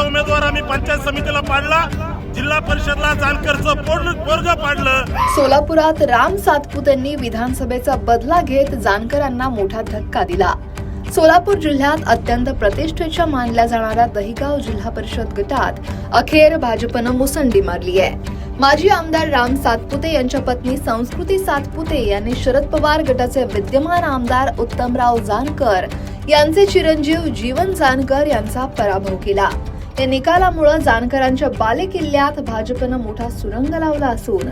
आमचा उमेदवार आम्ही पंचायत समितीला पाडला. जिल्हा परिषदला जानकरचं वर्ग पाडलं. सोलापुरात राम सातपुतेंनी विधानसभेचा बदला घेत जानकरांना मोठा धक्का दिला. सोलापूर जिल्ह्यात अत्यंत प्रतिष्ठेच्या मानल्या जाणाऱ्या दहिगाव जिल्हा परिषद गटात अखेर भाजपनं मुसंडी मारली आहे. माजी आमदार राम सातपुते यांच्या पत्नी संस्कृती सातपुते यांनी शरद पवार गटाचे विद्यमान आमदार उत्तमराव जानकर यांचे चिरंजीव जीवन जानकर यांचा पराभव केला. या निकालामुळे जानकरांच्या बालेकिल्ल्यात भाजपनं मोठा सुरंग लावला असून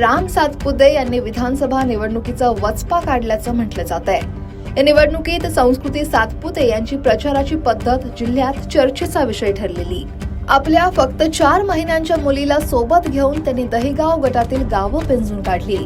राम सातपुते यांनी विधानसभा निवडणुकीचा वचपा काढल्याचं म्हटलं जात आहे या निवडणुकीत संस्कृती सातपुते यांची प्रचाराची पद्धत जिल्ह्यात चर्चेचा विषय ठरलेली. आपल्या फक्त चार महिन्यांच्या मुलीला सोबत घेऊन त्यांनी दहिगाव गटातील गावं पिंजून काढली.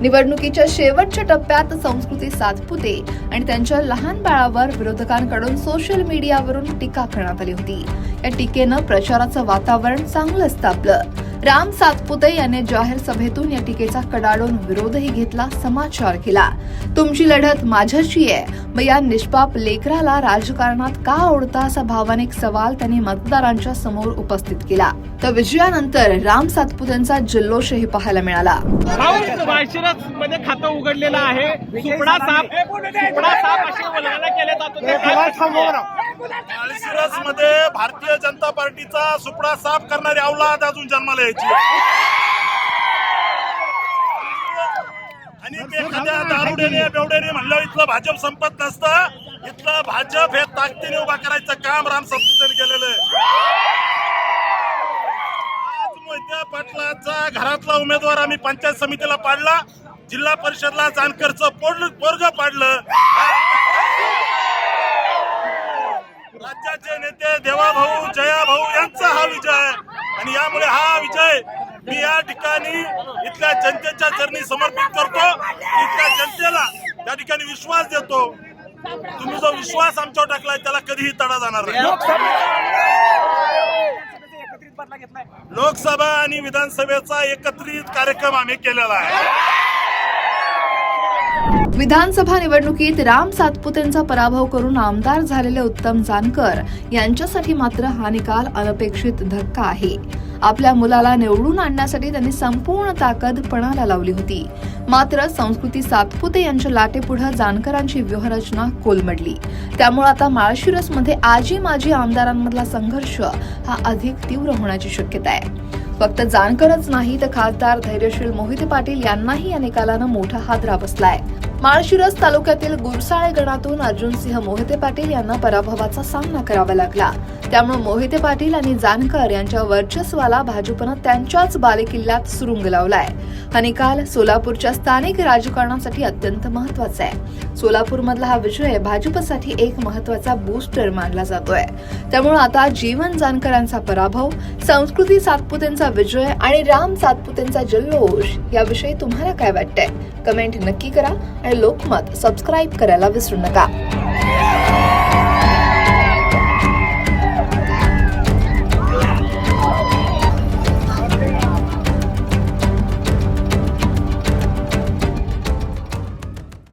निवडणुकीच्या शेवटच्या टप्प्यात संस्कृती सातपुते आणि त्यांच्या लहान बाळावर विरोधकांकडून सोशल मीडियावरून टीका करण्यात आली होती. या टीकेनं प्रचाराचं वातावरण चांगलंच तापलं राम सातपुते यांनी जाहीर सभेतून या टीकेचा कडाडून विरोधही घेतला समाचार केला. तुमची लढत माझ्याशी आहे. मग या निष्पाप लेकराला राजकारणात का आवडता असा भावनिक सवाल त्यांनी मतदारांच्या समोर उपस्थित केला. तर विजयानंतर राम सातपुतेंचा जल्लोषही पाहायला मिळाला. मध्ये खातं उघडलेलं आहे. सुपडा मध्ये भारतीय जनता पार्टीचा सुपडा साफ करणारी अवलाद अजून जन्माला यायची. आणि ते एखाद्या दारुड्याने बेवड्याने म्हणलं इथलं भाजप संपत नसतं. इथलं भाजप हे ताकदीने उभा करायचं काम राम सत्पुतेने केलेलं आहे. आज पाटलाचा घरातला उमेदवार आम्ही पंचायत समितीला पाडला. जिल्हा परिषदला जानकरचं पोर पोरग पाडलं. राज्याचे नेते देवाभाऊ जयाभाऊ यांचा हा विजय. आणि यामुळे हा विजय मी या ठिकाणी इथल्या जनतेच्या चरणी समर्पित करतो. इथल्या जनतेला त्या ठिकाणी विश्वास देतो. तुम्ही जो विश्वास आमच्यावर टाकलाय त्याला कधीही तडा जाणार नाही. लोकसभा आणि विधानसभेचा एकत्रित कार्यक्रम आम्ही केलेला आहे. विधानसभा निवडणुकीत राम सातपुतेंचा पराभव करून आमदार झालेले उत्तम जानकर यांच्यासाठी मात्र हा निकाल अनपेक्षित धक्का आहे. आपल्या मुलाला निवडून आणण्यासाठी त्यांनी संपूर्ण ताकद पणाला लावली होती. मात्र संस्कृती सातपुते यांच्या लाटेपुढे जानकरांची व्यूहरचना कोलमडली. त्यामुळे आता माळशिरसमध्ये आजी माजी आमदारांमधला संघर्ष हा अधिक तीव्र होण्याची शक्यता आहे. फक्त जानकरच नाही तर खासदार धैर्यशील मोहिते पाटील यांनाही या निकालानं मोठा हादरा बसलाय. माळशिरस तालुक्यातील गुरसाळे गणातून अर्जुनसिंह मोहिते पाटील यांना पराभवाचा सामना करावा लागला. त्यामुळे मोहिते पाटील आणि जानकर यांच्या वर्चस्वाला भाजपनं त्यांच्याच बालेकिल्ल्यात सुरुंग लावलाय. हा निकाल सोलापूरच्या स्थानिक राजकारणासाठी अत्यंत महत्त्वाचा आहे. सोलापूरमधला हा विजय भाजपसाठी एक महत्त्वाचा बूस्टर मानला जातोय. त्यामुळे आता जीवन जानकरांचा पराभव संस्कृती सातपुतेंचा विजय आणि राम सातपुतेंचा जल्लोष याविषयी तुम्हाला काय वाटतंय? कमेंट नक्की करा आणि लोकमत. सबस्क्राईब करायला विसरू नका.